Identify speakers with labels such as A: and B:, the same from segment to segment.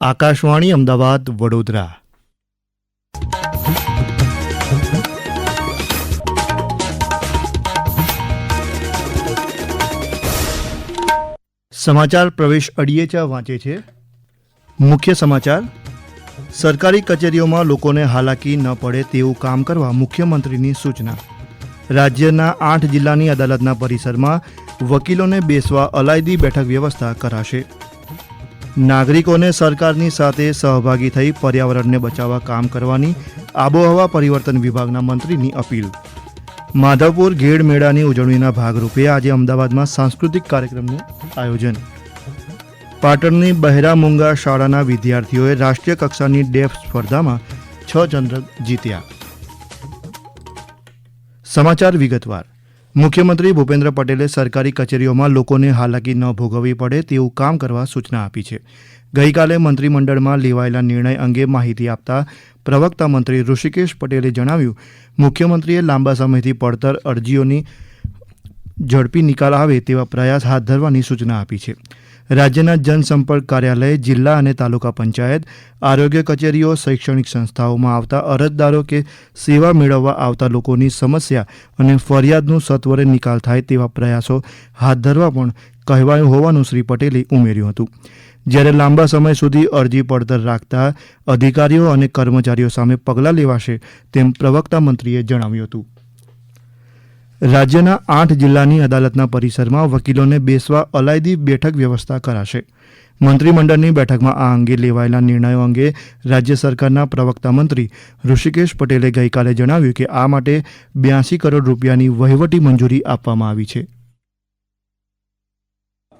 A: આકાશવાણી અમદાવાદ, વડોદરા. સમાચાર પ્રવેશ અડિયેચા વાંચે છે. મુખ્ય સમાચાર, સરકારી કચેરીઓમાં લોકોને હાલાકી ન પડે તેવું કામ કરવા મુખ્યમંત્રીની સૂચના. રાજ્યના આઠ જિલ્લાની અદાલતના પરિસરમાં વકીલોને બેસવા અલાયદી બેઠક વ્યવસ્થા કરાશે. નાગરિકોને સરકારની સાથે સહભાગી થઈ પર્યાવરણને બચાવવા કામ કરવાની આબોહવા પરિવર્તન વિભાગના મંત્રીની અપીલ. માધવપુર ઘેડ મેળાની ઉજવણીના ભાગરૂપે આજે અમદાવાદમાં સાંસ્કૃતિક કાર્યક્રમનું આયોજન. પાટણની બહેરા મુંગા શાળાના વિદ્યાર્થીઓએ રાષ્ટ્રીય કક્ષાની ડેફ સ્પર્ધામાં છ ચંદ્રક જીત્યા. સમાચાર વિગતવાર. મુખ્યમંત્રી ભૂપેન્દ્ર પટેલે સરકારી કચેરીઓમાં લોકોને હાલાકી ન ભોગવવી પડે તેવું કામ કરવા સૂચના આપી છે. ગઈકાલે મંત્રીમંડળમાં લેવાયેલા નિર્ણય અંગે માહિતી આપતા પ્રવક્તા મંત્રી ઋષિકેશ પટેલે જણાવ્યું, મુખ્યમંત્રીએ લાંબા સમયથી પડતર અરજીઓની ઝડપી નિકાલ આવે તેવા પ્રયાસ હાથ ધરવાની સૂચના આપી છે. રાજ્યના જનસંપર્ક કાર્યાલય, જિલ્લા અને તાલુકા પંચાયત, આરોગ્ય કચેરીઓ, શૈક્ષણિક સંસ્થાઓમાં આવતા અરજદારો કે સેવા મેળવવા આવતા લોકોની સમસ્યા અને ફરિયાદનું સત્વરે નિકાલ થાય તેવા પ્રયાસો હાથ ધરવા પણ કહેવાયું હોવાનું શ્રી પટેલે ઉમેર્યું હતું. જ્યારે લાંબા સમય સુધી અરજી પડતર રાખતા અધિકારીઓ અને કર્મચારીઓ સામે પગલાં લેવાશે તેમ પ્રવક્તા મંત્રીએ જણાવ્યું હતું. રાજ્યના આઠ જિલ્લાની અદાલતના પરિસરમાં વકીલોને બેસવા અલાયદી બેઠક વ્યવસ્થા કરાશે. મંત્રીમંડળની બેઠકમાં આ અંગે લેવાયેલા નિર્ણયો અંગે રાજ્ય સરકારના પ્રવક્તા મંત્રી ઋષિકેશ પટેલે ગઈકાલે જણાવ્યું કે આ માટે બ્યાસી કરોડ રૂપિયાની વહીવટી મંજૂરી આપવામાં આવી છે.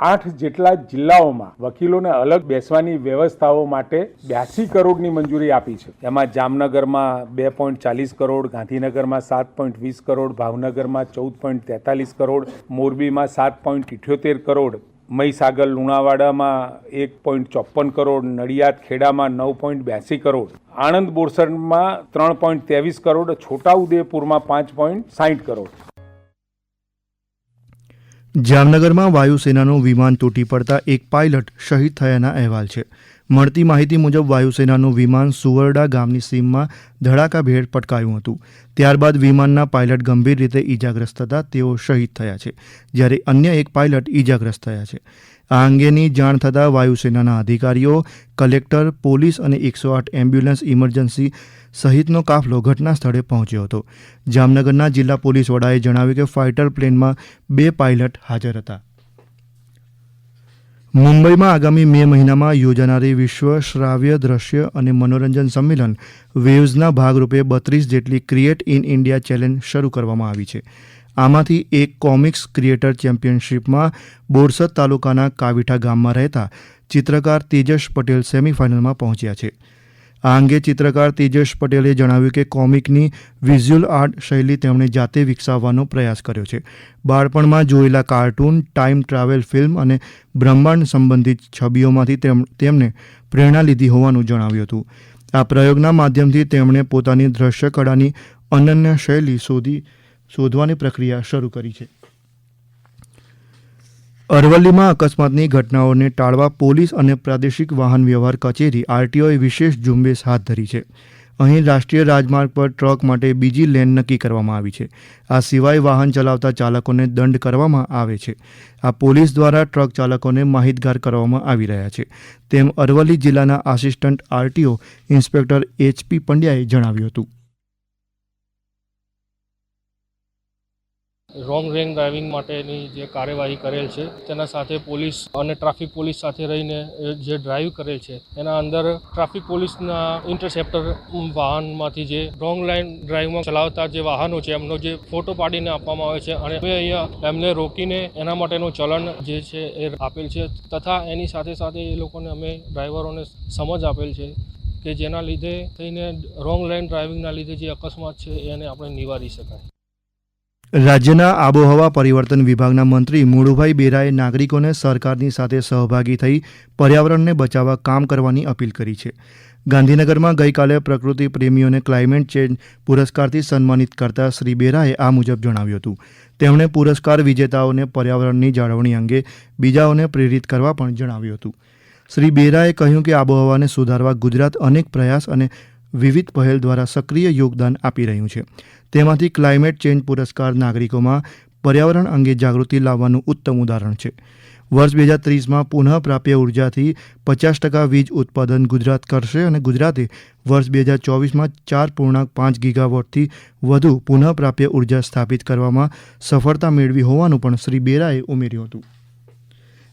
B: આઠ જેટલા જિલ્લાઓમાં વકીલોને અલગ બેસવાની વ્યવસ્થાઓ માટે બ્યાસી કરોડની મંજૂરી આપી છે. એમાં જામનગરમાં બે પોઈન્ટ ચાલીસ કરોડ, ગાંધીનગરમાં સાત પોઈન્ટ વીસ કરોડ, ભાવનગરમાં ચૌદ પોઈન્ટ તેતાલીસ કરોડ, મોરબીમાં સાત પોઈન્ટ ઇઠ્યોતેર કરોડ, મહીસાગર, લુણાવાડામાં એક પોઈન્ટ ચોપન કરોડ, નડિયાદ, ખેડામાં નવ પોઈન્ટ બ્યાસી કરોડ, આણંદ બોરસદમાં ત્રણ પોઈન્ટ ત્રેવીસ કરોડ, છોટાઉદેપુરમાં પાંચ પોઈન્ટ સાહીઠ કરોડ.
A: જામનગરમાં વાયુસેનાનું વિમાન તૂટી પડતા એક પાયલટ શહીદ થયાના અહેવાલ છે. મળતી માહિતી મુજબ વાયુસેનાનું વિમાન સુવરડા ગામની સીમમાં ધડાકાભેર પટકાયું હતું. ત્યારબાદ વિમાનના પાયલટ ગંભીર રીતે ઈજાગ્રસ્ત થતા તેઓ શહીદ થયા છે, જ્યારે અન્ય એક પાયલટ ઈજાગ્રસ્ત થયા છે. આ અંગેની જાણ થતાં વાયુસેનાના અધિકારીઓ, કલેક્ટર, પોલીસ અને એકસો આઠ એમ્બ્યુલન્સ ઇમરજન્સી સહિતનો કાફલો ઘટના સ્થળે પહોંચ્યો હતો. જામનગરના જિલ્લા પોલીસ વડાએ જણાવ્યું કે ફાઇટર પ્લેનમાં બે પાયલટ હાજર હતા. મુંબઈમાં આગામી મે મહિનામાં યોજાનારી વિશ્વ શ્રાવ્ય દ્રશ્ય અને મનોરંજન સંમેલન વેવ્સના ભાગરૂપે બત્રીસ જેટલી ક્રિએટ ઇન ઇન્ડિયા ચેલેન્જ શરૂ કરવામાં આવી છે. આમાંથી એક કોમિક્સ ક્રિએટર ચેમ્પિયનશિપમાં બોરસદ તાલુકાના કાવીઠા ગામમાં રહેતા ચિત્રકાર તેજસ પટેલ સેમીફાઇનલમાં પહોંચ્યા છે. આ અંગે ચિત્રકાર તેજસ પટેલે જણાવ્યું કે કોમિકની વિઝ્યુઅલ આર્ટ શૈલી તેમણે જાતે વિકસાવવાનો પ્રયાસ કર્યો છે. બાળપણમાં જોયેલા કાર્ટૂન ટાઈમ ટ્રાવેલ ફિલ્મ અને બ્રહ્માંડ સંબંધિત છબીઓમાંથી તેમ- તેમણે પ્રેરણા લીધી હોવાનું જણાવ્યું હતું. આ પ્રયોગના માધ્યમથી તેમણે પોતાની દ્રશ્ય કળાની અનન્ય શૈલી શોધી શોધવાની પ્રક્રિયા શરૂ કરી છે. અરવલ્લીમાં અકસ્માતની ઘટનાઓને ટાળવા પોલીસ અને પ્રાદેશિક વાહન વ્યવહાર કચેરી આરટીઓએ વિશેષ ઝુંબેશ હાથ ધરી છે. અહીં રાષ્ટ્રીય રાજમાર્ગ પર ટ્રક માટે બીજી લેન નક્કી કરવામાં આવી છે. આ સિવાય વાહન ચલાવતા ચાલકોને દંડ કરવામાં આવે છે. આ પોલીસ દ્વારા ટ્રક ચાલકોને માહિતગાર કરવામાં આવી રહ્યા છે. તેમ અરવલ્લી જિલ્લાના આસિસ્ટન્ટ આરટીઓ ઇન્સ્પેક્ટર એચપી પંડ્યાએ જણાવ્યું હતું.
C: રોંગ રેંગ ડ્રાઇવિંગ માટેની જે કાર્યવાહી કરેલ છે, તેના સાથે પોલીસ અને ટ્રાફિક પોલીસ સાથે રહીને જે ડ્રાઇવ કરેલ છે, એના અંદર ટ્રાફિક પોલીસના ઇન્ટરસેપ્ટર વાહનમાંથી જે રોંગ લાઇન ડ્રાઇવમાં ચલાવતા જે વાહનો છે, એમનો જે ફોટો પાડીને આપવામાં આવે છે અને અમે અહીંયા એમને રોકીને એના માટેનું ચલણ જે છે એ આપેલ છે તથા એની સાથે સાથે એ લોકોને અમે ડ્રાઈવરોને સમજ આપેલ છે કે જેના લીધે થઈને રોંગ લાઇન ડ્રાઇવિંગના લીધે જે અકસ્માત છે, એને આપણે નિવારી શકાય.
A: રાજ્યના આબોહવા પરિવર્તન વિભાગના મંત્રી મુળુભાઈ બેરાએ નાગરિકોને સરકારની સાથે સહભાગી થઈ પર્યાવરણને બચાવવા કામ કરવાની અપીલ કરી છે. ગાંધીનગરમાં ગઈકાલે પ્રકૃતિ પ્રેમીઓને ક્લાઇમેટ ચેન્જ પુરસ્કારથી સન્માનિત કરતા શ્રી બેરાએ આ મુજબ જણાવ્યું હતું. તેમણે પુરસ્કાર વિજેતાઓને પર્યાવરણની જાળવણી અંગે બીજાઓને પ્રેરિત કરવા પણ જણાવ્યું હતું. શ્રી બેરાએ કહ્યું કે આબોહવાને સુધારવા ગુજરાત અનેક પ્રયાસ અને વિવિધ પહેલ દ્વારા સક્રિય યોગદાન આપી રહ્યું છે. તેમાંથી ક્લાઇમેટ ચેન્જ પુરસ્કાર નાગરિકોમાં પર્યાવરણ અંગે જાગૃતિ લાવવાનું ઉત્તમ ઉદાહરણ છે. વર્ષ બે હજાર ત્રીસમાં પુનઃપ્રાપ્ય ઉર્જાથી પચાસ ટકા વીજ ઉત્પાદન ગુજરાત કરશે અને ગુજરાતે વર્ષ બે હજાર ચોવીસમાં ચાર પૂર્ણાંક પાંચ ગીગાવોટથી વધુ પુનઃપ્રાપ્ય ઊર્જા સ્થાપિત કરવામાં સફળતા મેળવી હોવાનું પણ શ્રી બેરાએ ઉમેર્યું હતું.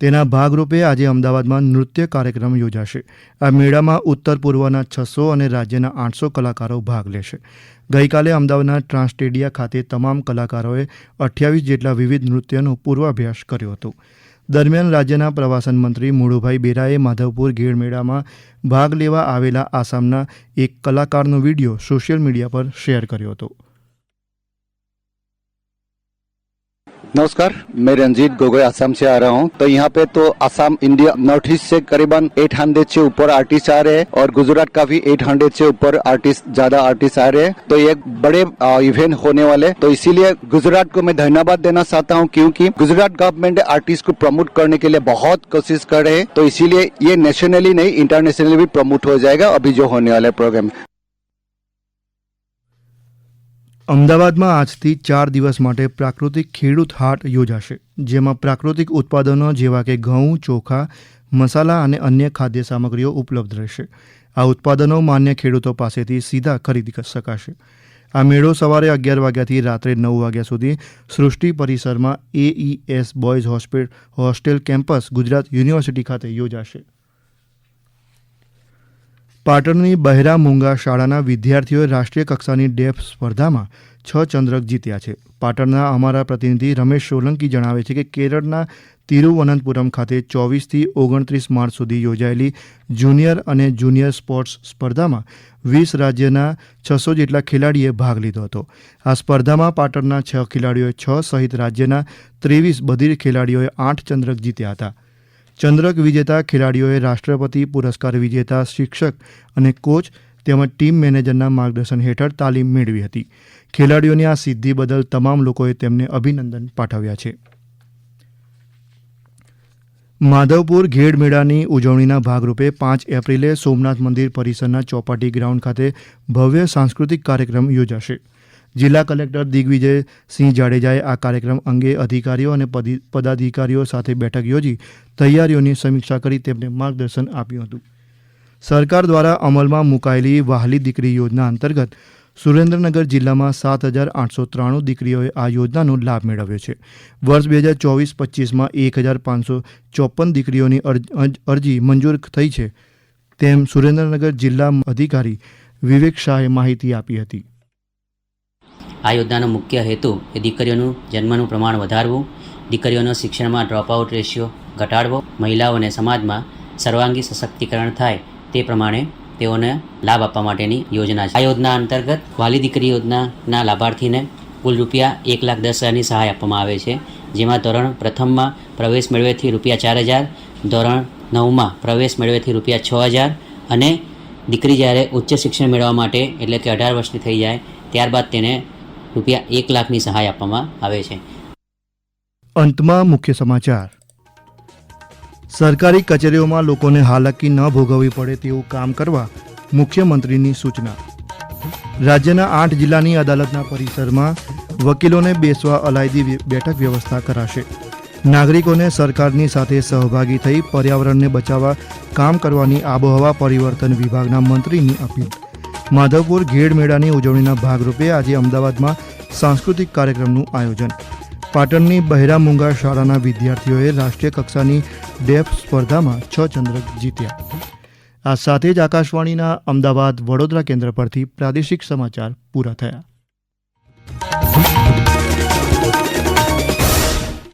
A: તેના ભાગરૂપે આજે અમદાવાદમાં નૃત્ય કાર્યક્રમ યોજાશે. આ મેળામાં ઉત્તર પૂર્વના છસો અને રાજ્યના આઠસો કલાકારો ભાગ લેશે. ગઈકાલે અમદાવાદના ટ્રાન્સટેડિયા ખાતે તમામ કલાકારોએ અઠ્યાવીસ જેટલા વિવિધ નૃત્યનો પૂર્વાભ્યાસ કર્યો હતો. દરમિયાન રાજ્યના પ્રવાસન મંત્રી મુળુભાઈ બેરાએ માધવપુર ઘેડ મેળામાં ભાગ લેવા આવેલા આસામના એક કલાકારનો વીડિયો સોશિયલ મીડિયા પર શેર કર્યો હતો.
D: नमस्कार, मैं रंजीत गोगोई आसाम से आ रहा हूँ। तो यहाँ पे तो आसाम इंडिया, नॉर्थ ईस्ट से करीबन 800 से ऊपर आर्टिस्ट आ रहे हैं और गुजरात का भी 800 से ऊपर आर्टिस्ट ज़्यादा आर्टिस्ट आ रहे हैं। तो ये बड़े इवेंट होने वाले तो इसीलिए गुजरात को मैं धन्यवाद देना चाहता हूँ, क्योंकि गुजरात गवर्नमेंट आर्टिस्ट को प्रमोट करने के लिए बहुत कोशिश कर रहे हैं। तो इसीलिए ये नेशनली नहीं इंटरनेशनली भी प्रमोट हो जाएगा, अभी जो होने वाला प्रोग्राम
A: અમદાવાદમાં આજથી ચાર દિવસ માટે પ્રાકૃતિક ખેડૂત હાટ યોજાશે, જેમાં પ્રાકૃતિક ઉત્પાદનો જેવા કે ઘઉં, ચોખા, મસાલા અને અન્ય ખાદ્ય સામગ્રીઓ ઉપલબ્ધ રહેશે. આ ઉત્પાદનો માન્ય ખેડૂતો પાસેથી સીધા ખરીદી શકાશે. આ મેળો સવારે અગિયાર વાગ્યાથી રાત્રે નવ વાગ્યા સુધી સૃષ્ટિ પરિસરમાં AES boys hospital hostel campus Gujarat university ખાતે યોજાશે. પાટણની બહેરા મૂંગા શાળાના વિદ્યાર્થીઓએ રાષ્ટ્રીય કક્ષાની ડેફ સ્પર્ધામાં છ ચંદ્રક જીત્યા છે. પાટણના અમારા પ્રતિનિધિ રમેશ સોલંકી જણાવે છે કે કેરળના તિરુવનંતપુરમ ખાતે ચોવીસથી ઓગણત્રીસ માર્ચ સુધી યોજાયેલી જુનિયર અને જુનિયર સ્પોર્ટ્સ સ્પર્ધામાં વીસ રાજ્યના છસો જેટલા ખેલાડીએ ભાગ લીધો હતો. આ સ્પર્ધામાં પાટણના છ ખેલાડીઓએ છ સહિત રાજ્યના ત્રેવીસ બધી ખેલાડીઓએ આઠ ચંદ્રક જીત્યા હતા. ચંદ્રક વિજેતા ખેલાડીઓએ રાષ્ટ્રપતિ પુરસ્કાર વિજેતા શિક્ષક અને કોચ તેમજ ટીમ મેનેજરના માર્ગદર્શન હેઠળ તાલીમ મેળવી હતી. ખેલાડીઓની આ સિદ્ધિ બદલ તમામ લોકોએ તેમને અભિનંદન પાઠવ્યા છે. માધવપુર ઘેડ મેળાની ઉજવણીના ભાગરૂપે પાંચ એપ્રિલે સોમનાથ મંદિર પરિસરના ચોપાટી ગ્રાઉન્ડ ખાતે ભવ્ય સાંસ્કૃતિક કાર્યક્રમ યોજાશે. જિલ્લા કલેક્ટર દિગ્વિજય સિંહ જાડેજાએ આ કાર્યક્રમ અંગે અધિકારીઓ અને પદી- પદાધિકારીઓ સાથે બેઠક યોજી તૈયારીઓની સમીક્ષા કરી તેમને માર્ગદર્શન આપ્યું હતું. સરકાર દ્વારા અમલમાં મુકાયેલી વહાલી દીકરી યોજના અંતર્ગત સુરેન્દ્રનગર જિલ્લામાં સાત હજાર આઠસો ત્રાણું દીકરીઓએ આ યોજનાનો લાભ મેળવ્યો છે. વર્ષ બે હજાર ચોવીસ પચીસમાં એક હજાર પાંચસો ચોપન દીકરીઓની અરજી મંજૂર થઈ છે. તેમ સુરેન્દ્રનગર જિલ્લા અધિકારી વિવેક શાહે માહિતી આપી હતી.
E: આ યોજનાનો મુખ્ય હેતુ એ દીકરીઓનું જન્મનું પ્રમાણ વધારવું, દીકરીઓનો શિક્ષણમાં ડ્રોપઆઉટ રેશિયો ઘટાડવો મહિલાઓને સમાજમાં સર્વાંગી સશક્તિકરણ થાય તે પ્રમાણે તેઓને લાભ આપવા માટેની યોજના છે. આ યોજના અંતર્ગત વાલી દીકરી યોજનાના લાભાર્થીને કુલ રૂપિયા એક લાખ દસ હજારની સહાય આપવામાં આવે છે, જેમાં ધોરણ પ્રથમમાં પ્રવેશ મેળવેથી રૂપિયા ચાર હજાર, ધોરણ નવમાં પ્રવેશ મેળવેથી રૂપિયા છ હજાર અને દીકરી જ્યારે ઉચ્ચ શિક્ષણ મેળવવા માટે એટલે કે અઢાર વર્ષની થઈ જાય, ત્યારબાદ તેને રૂપિયા એક લાખની સહાય આપવામાં આવે છે.
A: અંતમાં મુખ્ય સમાચાર. સરકારી કચેરીઓમાં લોકોને હાલાકી ન ભોગવવી પડે તેવું કામ કરવા મુખ્યમંત્રીની સૂચના. રાજ્યના આઠ જિલ્લાની અદાલતના પરિસરમાં વકીલોને બેસવા અલાયદી બેઠક વ્યવસ્થા કરાશે. નાગરિકોને સરકારની સાથે સહભાગી થઈ પર્યાવરણને બચાવવા કામ કરવાની આબોહવા પરિવર્તન વિભાગના મંત્રીની અપીલ. માધવપુર ઘેડ મેળાની ઉજવણીના ભાગરૂપે આજે અમદાવાદમાં સાંસ્કૃતિક કાર્યક્રમનું આયોજન. પાટણની બહેરા મુંગા શાળાના વિદ્યાર્થીઓએ રાષ્ટ્રીય કક્ષાની ડેફ સ્પર્ધામાં છ ચંદ્રક જીત્યા. આ સાથે જ આકાશવાણીના અમદાવાદ વડોદરા કેન્દ્ર પરથી પ્રાદેશિક સમાચાર પૂરા થયા.